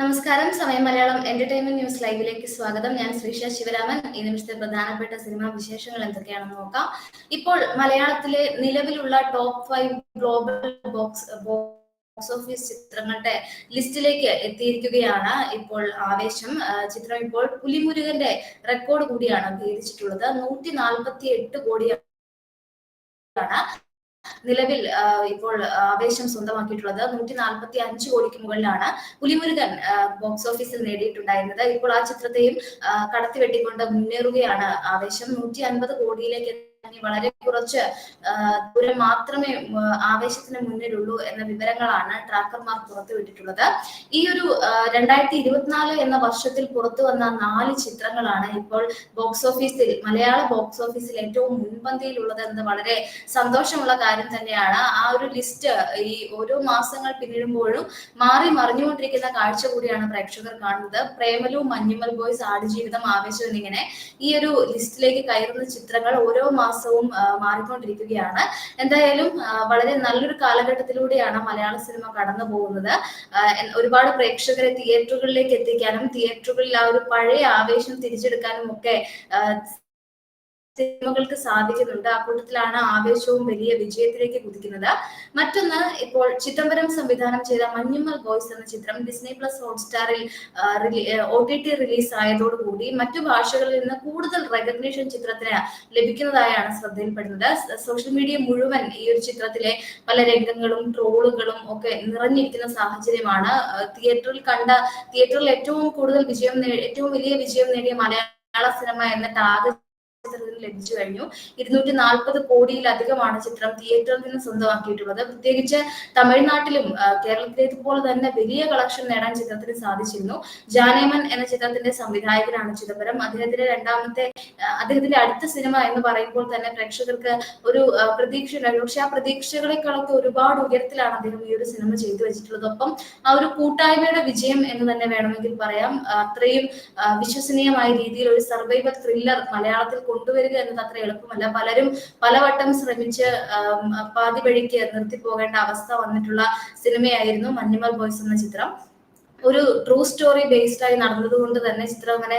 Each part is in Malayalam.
നമസ്കാരം. സമയം മലയാളം എന്റർടൈൻമെന്റ് ന്യൂസ് ലൈവിലേക്ക് സ്വാഗതം. ഞാൻ ശ്രീഷ ശിവരാമൻ. ഈ നിമിഷത്തെ പ്രധാനപ്പെട്ട സിനിമാ വിശേഷങ്ങൾ എന്തൊക്കെയാണെന്ന് നോക്കാം. ഇപ്പോൾ മലയാളത്തിലെ നിലവിലുള്ള top five global box box office ചിത്രങ്ങളുടെ ലിസ്റ്റിലേക്ക് എത്തിയിരിക്കുകയാണ്. ഇപ്പോൾ ആവേശം. ചിത്രം ഇപ്പോൾ പുലിമുരുകന്റെ റെക്കോർഡ് കൂടിയാണ് ഭേദിച്ചിട്ടുള്ളത്. നൂറ്റി നാൽപ്പത്തി എട്ട് കോടിയാണ് നിലവിൽ ഇപ്പോൾ ആവേശം സ്വന്തമാക്കിയിട്ടുള്ളത് നൂറ്റി നാൽപ്പത്തി അഞ്ച് കോടിക്ക് മുകളിലാണ് പുലിമുരുകൻ ബോക്സ് ഓഫീസിൽ നേടിയിട്ടുണ്ടായിരുന്നത്. ഇപ്പോൾ ആ ചിത്രത്തെയും കടത്തിവെട്ടിക്കൊണ്ട് മുന്നേറുകയാണ് ആവേശം. നൂറ്റി അൻപത് കോടിയിലേക്ക് എത്തി വളരെ കുറച്ച് ദൂരം മാത്രമേ ആവേശത്തിന് മുന്നിലുള്ളൂ എന്ന വിവരങ്ങളാണ് ട്രാക്കർമാർ പുറത്തുവിട്ടിട്ടുള്ളത് ഈ ഒരു രണ്ടായിരത്തി ഇരുപത്തിനാല് എന്ന വർഷത്തിൽ പുറത്തു വന്ന നാല് ചിത്രങ്ങളാണ് ഇപ്പോൾ ബോക്സ് ഓഫീസിൽ മലയാള ബോക്സ് ഓഫീസിൽ ഏറ്റവും മുൻപന്തിയിലുള്ളത് എന്ന് വളരെ സന്തോഷമുള്ള കാര്യം തന്നെയാണ്. ആ ഒരു ലിസ്റ്റ് ഈ ഓരോ മാസങ്ങൾ പിന്നിടുമ്പോഴും മാറി മറിഞ്ഞുകൊണ്ടിരിക്കുന്ന കാഴ്ച കൂടിയാണ് പ്രേക്ഷകർ കാണുന്നത്. പ്രേമലു മഞ്ഞുമൽ ബോയ്സ് ആടുജീവിതം ആവേശം എന്നിങ്ങനെ ഈ ഒരു ലിസ്റ്റിലേക്ക് കയറുന്ന ചിത്രങ്ങൾ ഓരോ മാസവും മാറിക്കൊണ്ടിരിക്കുകയാണ്. എന്തായാലും വളരെ നല്ലൊരു കാലഘട്ടത്തിലൂടെയാണ് മലയാള സിനിമ കടന്നു പോകുന്നത്. ഒരുപാട് പ്രേക്ഷകരെ തിയേറ്ററുകളിലേക്ക് എത്തിക്കാനും തിയേറ്ററുകളിൽ ആ ഒരു പഴയ ആവേശം തിരിച്ചെടുക്കാനും ഒക്കെ സിനിമകൾക്ക് സാധിക്കുന്നുണ്ട്. ആ കൂട്ടത്തിലാണ് ആവേശവും വലിയ വിജയത്തിലേക്ക് കുതിക്കുന്നത്. മറ്റൊന്ന് ഇപ്പോൾ ചിദംബരം സംവിധാനം ചെയ്ത മഞ്ഞുമ്മൽ ബോയ്സ് എന്ന ചിത്രം ഡിസ്നി പ്ലസ് ഹോട്ട്സ്റ്റാറിൽ ഒ ടി ടി റിലീസ് ആയതോടുകൂടി മറ്റു ഭാഷകളിൽ നിന്ന് കൂടുതൽ റെക്കഗ്നീഷൻ ചിത്രത്തിന് ലഭിക്കുന്നതായാണ് ശ്രദ്ധയിൽപ്പെടുന്നത്. സോഷ്യൽ മീഡിയ മുഴുവൻ ഈ ഒരു ചിത്രത്തിലെ പല രംഗങ്ങളും ട്രോളുകളും ഒക്കെ നിറഞ്ഞിരിക്കുന്ന സാഹചര്യമാണ്. തിയേറ്ററിൽ കണ്ട തിയേറ്ററിൽ ഏറ്റവും കൂടുതൽ വിജയം ഏറ്റവും വലിയ വിജയം നേടിയ മലയാള സിനിമ എന്ന ടാഗ് ലഭിച്ചു കഴിഞ്ഞു. ഇരുന്നൂറ്റി നാൽപ്പത് കോടിയിലധികമാണ് ചിത്രം തിയേറ്ററിൽ നിന്ന് സ്വന്തമാക്കിയിട്ടുള്ളത്. പ്രത്യേകിച്ച് തമിഴ്നാട്ടിലും കേരളത്തിലേതുപോലെ തന്നെ വലിയ കളക്ഷൻ നേടാൻ ചിത്രത്തിന് സാധിച്ചിരുന്നു. ജാനേമൻ എന്ന ചിത്രത്തിന്റെ സംവിധായകനാണ് ചിദംബരം. അദ്ദേഹത്തിന്റെ രണ്ടാമത്തെ അദ്ദേഹത്തിന്റെ അടുത്ത സിനിമ എന്ന് പറയുമ്പോൾ തന്നെ പ്രേക്ഷകർക്ക് ഒരു പ്രതീക്ഷ ഉണ്ടായിരുന്നു പക്ഷെ ആ പ്രതീക്ഷകളെക്കാളൊക്കെ ഒരുപാട് ഉയരത്തിലാണ് അദ്ദേഹം ഈ ഒരു സിനിമ ചെയ്തു വെച്ചിട്ടുള്ളത്. ഒപ്പം ആ ഒരു കൂട്ടായ്മയുടെ വിജയം എന്ന് തന്നെ വേണമെങ്കിൽ പറയാം. അത്രയും വിശ്വസനീയമായ രീതിയിൽ ഒരു സർവൈവൽ ത്രില്ലർ മലയാളത്തിൽ കൊണ്ടുവരിക എന്നത് അത്ര എളുപ്പമല്ല. പലരും പലവട്ടം ശ്രമിച്ച് പാതി വഴിക്ക് നിർത്തിപ്പോകേണ്ട അവസ്ഥ വന്നിട്ടുള്ള സിനിമയായിരുന്നു മഞ്ഞുമൽ ബോയ്സ് എന്ന ചിത്രം. ഒരു ട്രൂ സ്റ്റോറി ബേസ്ഡ് ആയി നടന്നത് കൊണ്ട് തന്നെ ചിത്രം അങ്ങനെ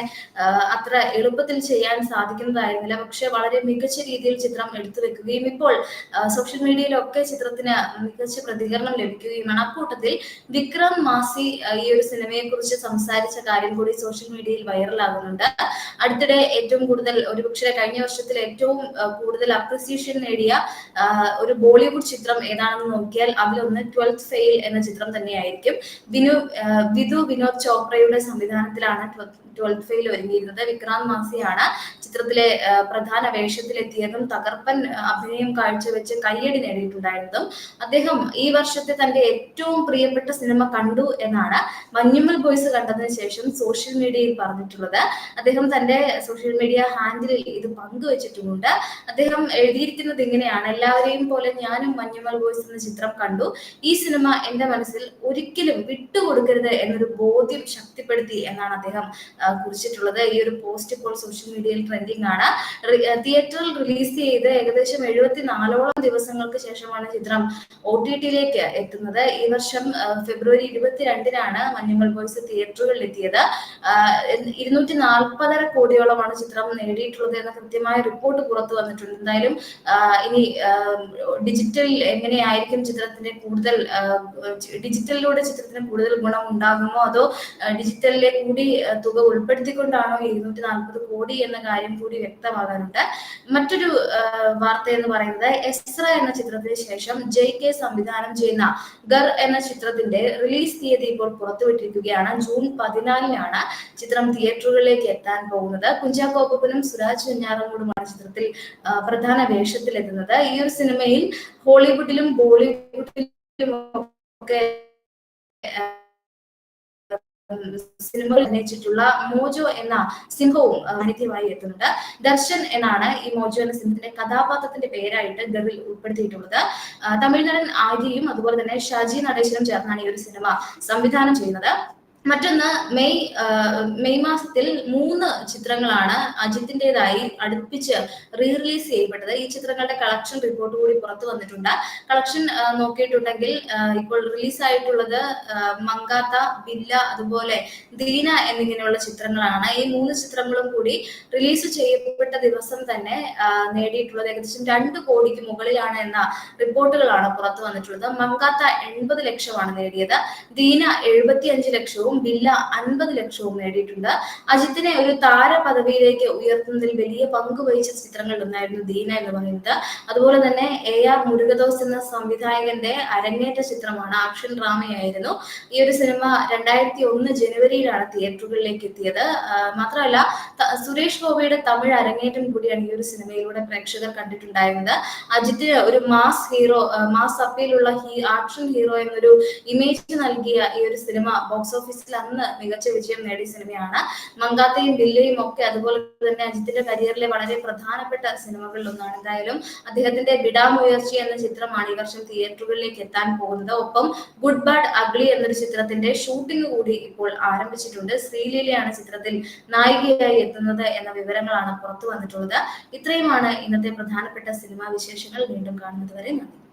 അത്ര എളുപ്പത്തിൽ ചെയ്യാൻ സാധിക്കുന്നതായിരുന്നില്ല. പക്ഷെ വളരെ മികച്ച രീതിയിൽ ചിത്രം എടുത്തു വെക്കുകയും ഇപ്പോൾ സോഷ്യൽ മീഡിയയിലൊക്കെ ചിത്രത്തിന് മികച്ച പ്രതികരണം ലഭിക്കുകയുമാണ് അക്കൂട്ടത്തിൽ വിക്രം മാസി ഈ ഒരു സിനിമയെ കുറിച്ച് സംസാരിച്ച കാര്യം കൂടി സോഷ്യൽ മീഡിയയിൽ വൈറലാകുന്നുണ്ട് അടുത്തിടെ ഏറ്റവും കൂടുതൽ ഒരുപക്ഷെ കഴിഞ്ഞ വർഷത്തിൽ ഏറ്റവും കൂടുതൽ അപ്രിസിയേഷൻ നേടിയ ഒരു ബോളിവുഡ് ചിത്രം ഏതാണെന്ന് നോക്കിയാൽ അതിലൊന്ന് ട്വൽത്ത് ഫെയിൽ എന്ന ചിത്രം തന്നെയായിരിക്കും. വിനു വിധു വിനോദ് ചോപ്രയുടെ സംവിധാനത്തിലാണ് ട്വൽത്ത് ഫെയിൽ ഒരുങ്ങിയിരുന്നത് വിക്രാന്ത് മാസിയാണ്. ചിത്രത്തിലെ പ്രധാന വേഷത്തിലെത്തിയതും തകർപ്പൻ അഭിനയം കാഴ്ചവെച്ച് കയ്യടി നേടിയിട്ടുണ്ടായിരുന്നതും അദ്ദേഹം ഈ വർഷത്തെ തന്റെ ഏറ്റവും പ്രിയപ്പെട്ട സിനിമ കണ്ടു എന്നാണ് മഞ്ഞുമ്മൽ ബോയ്സ് കണ്ടതിന് ശേഷം സോഷ്യൽ മീഡിയയിൽ പറഞ്ഞിട്ടുള്ളത്. അദ്ദേഹം തന്റെ സോഷ്യൽ മീഡിയ ഹാൻഡിലിൽ ഇത് പങ്കുവച്ചിട്ടുമുണ്ട്. അദ്ദേഹം എഴുതിയിരിക്കുന്നത് ഇങ്ങനെയാണ് എല്ലാവരെയും പോലെ ഞാനും മഞ്ഞുമൽ ബോയ്സ് എന്ന ചിത്രം കണ്ടു. ഈ സിനിമ എന്റെ മനസ്സിൽ ഒരിക്കലും വിട്ടുകൊടുക്കരുത് എന്നൊരു ബോധ്യം ശക്തിപ്പെടുത്തി എന്നാണ് അദ്ദേഹം കുറിച്ചിട്ടുള്ളത്. ഈ ഒരു പോസ്റ്റ് ഇപ്പോൾ സോഷ്യൽ മീഡിയയിൽ ട്രെൻഡിങ് ആണ്. തിയേറ്ററിൽ റിലീസ് ചെയ്ത് ഏകദേശം എഴുപത്തിനാലോളം ദിവസങ്ങൾക്ക് ശേഷമാണ് ചിത്രം ഒ ടി ടിയിലേക്ക് എത്തുന്നത്. ഈ വർഷം ഫെബ്രുവരി ഇരുപത്തിരണ്ടിനാണ് മഞ്ഞുമൽ ബോയ്സ് തിയേറ്ററുകളിൽ എത്തിയത്. ഇരുന്നൂറ്റി നാൽപ്പതര കോടിയോളമാണ് ചിത്രം നേടിയിട്ടുള്ളത് എന്ന കൃത്യമായ റിപ്പോർട്ട് പുറത്തു വന്നിട്ടുണ്ട്. എന്തായാലും ഇനി ഡിജിറ്റൽ എങ്ങനെയായിരിക്കും ചിത്രത്തിന്റെ കൂടുതൽ ഡിജിറ്റലിലൂടെ ചിത്രത്തിന് കൂടുതൽ ഗുണം ഉണ്ടാകുമോ? അതോ ഡിജിറ്റലിലെ കൂടി തുക ഉൾപ്പെടുത്തിക്കൊണ്ടാണോ ഇരുന്നൂറ്റി നാൽപ്പത് കോടി എന്ന കാര്യം കൂടി വ്യക്തമാകാനുണ്ട് മറ്റൊരു വാർത്ത എന്ന് പറയുന്നത് എസ്ര എന്ന ചിത്രത്തിന് ശേഷം ജെ കെ സംവിധാനം ചെയ്യുന്ന ഗർ എന്ന ചിത്രത്തിന്റെ റിലീസ് തീയതി ഇപ്പോൾ പുറത്തുവിട്ടിരിക്കുകയാണ്. ജൂൺ പതിനാലിനാണ് ചിത്രം തിയേറ്ററുകളിലേക്ക് എത്താൻ പോകുന്നത്. കുഞ്ചാക്കോപ്പനും സുരാജ് വെഞ്ഞാറമൂടുമാണ് ചിത്രത്തിൽ പ്രധാന വേഷത്തിലെത്തുന്നത്. ഈ ഒരു സിനിമയിൽ ഹോളിവുഡിലും ബോളിവുഡിലും ഒക്കെ ആ, സിനിമകൾ അഭിനയിച്ചിട്ടുള്ള മോജോ എന്ന സിംഹവും സാന്നിധ്യമായി എത്തുന്നുണ്ട്. ദർശൻ എന്നാണ് ഈ മോജോ എന്ന സിംഹത്തിന്റെ കഥാപാത്രത്തിന്റെ പേരായിട്ട് ഗറിൽ ഉൾപ്പെടുത്തിയിട്ടുള്ളത്. ആ, തമിഴ് നടൻ ആര്യയും അതുപോലെ തന്നെ ഷാജി നടേശനും ചേർന്നാണ് ഈ ഒരു സിനിമ സംവിധാനം ചെയ്യുന്നത്. മറ്റൊന്ന് മെയ് മെയ് മാസത്തിൽ മൂന്ന് ചിത്രങ്ങളാണ് അജിത്തിന്റെതായി അടുപ്പിച്ച് റീ റിലീസ് ചെയ്യപ്പെട്ടത്. ഈ ചിത്രങ്ങളുടെ കളക്ഷൻ റിപ്പോർട്ട് കൂടി പുറത്തു വന്നിട്ടുണ്ട്. കളക്ഷൻ നോക്കിയിട്ടുണ്ടെങ്കിൽ ഇപ്പോൾ റിലീസ് ആയിട്ടുള്ളത് ആ, മങ്കാത്ത ബില്ല അതുപോലെ ദീന എന്നിങ്ങനെയുള്ള ചിത്രങ്ങളാണ്. ഈ മൂന്ന് ചിത്രങ്ങളും കൂടി റിലീസ് ചെയ്യപ്പെട്ട ദിവസം തന്നെ നേടിയിട്ടുള്ളത് ഏകദേശം രണ്ട് കോടിക്ക് മുകളിലാണ് എന്ന റിപ്പോർട്ടുകളാണ് പുറത്തു വന്നിട്ടുള്ളത്. മങ്കാത്ത എൺപത് ലക്ഷമാണ് നേടിയത്. ദീന എഴുപത്തിയഞ്ച് ലക്ഷവും ബില്ല അൻപത് ലക്ഷവും നേടിയിട്ടുണ്ട്. അജിത്തിനെ ഒരു താര പദവിയിലേക്ക് ഉയർത്തുന്നതിൽ വലിയ പങ്ക് വഹിച്ച ചിത്രങ്ങളിൽ ഒന്നായിരുന്നു ദീന എന്ന് പറയുന്നത്. അതുപോലെ തന്നെ എ ആർ മുരുകദോസ് എന്ന സംവിധായകന്റെ അരങ്ങേറ്റ ചിത്രമാണ് ആക്ഷൻ ഡ്രാമയായിരുന്നു ഈ ഒരു സിനിമ രണ്ടായിരത്തി ഒന്ന് ജനുവരിയിലാണ് തിയേറ്ററുകളിലേക്ക് എത്തിയത്. മാത്രമല്ല സുരേഷ് ഗോപിയുടെ തമിഴ് അരങ്ങേറ്റം കൂടിയാണ് ഈ ഒരു സിനിമയിലൂടെ പ്രേക്ഷകർ കണ്ടിട്ടുണ്ടായിരുന്നത്. അജിത്തിന് ഒരു മാസ് ഹീറോ മാസ് അപ്പീലുള്ള ആക്ഷൻ ഹീറോ എന്നൊരു ഇമേജ് നൽകിയ ഈ ഒരു സിനിമ ബോക്സ് ഓഫീസിൽ അന്ന് മികച്ച വിജയം നേടിയ സിനിമയാണ്. മങ്കാത്തയും ബില്ലയും ഒക്കെ അതുപോലെ തന്നെ അജിത്തിന്റെ കരിയറിലെ വളരെ പ്രധാനപ്പെട്ട സിനിമകളിൽ ഒന്നാണ്. എന്തായാലും അദ്ദേഹത്തിന്റെ വിടാമുയർച്ചി എന്ന ചിത്രമാണ് ഈ വർഷം തിയേറ്ററുകളിലേക്ക് എത്താൻ പോകുന്നത്. ഒപ്പം ഗുഡ് ബാഡ് അഗ്ലി എന്നൊരു ചിത്രത്തിന്റെ ഷൂട്ടിംഗ് കൂടി ഇപ്പോൾ ആരംഭിച്ചിട്ടുണ്ട്. ശ്രീലീലയാണ് ചിത്രത്തിൽ നായികയായി എത്തുന്നത് എന്ന വിവരങ്ങളാണ് പുറത്തു വന്നിട്ടുള്ളത്. ഇത്രയുമാണ് ഇന്നത്തെ പ്രധാനപ്പെട്ട സിനിമാ വിശേഷങ്ങൾ. വീണ്ടും കാണുന്നത് വരെ നന്ദി.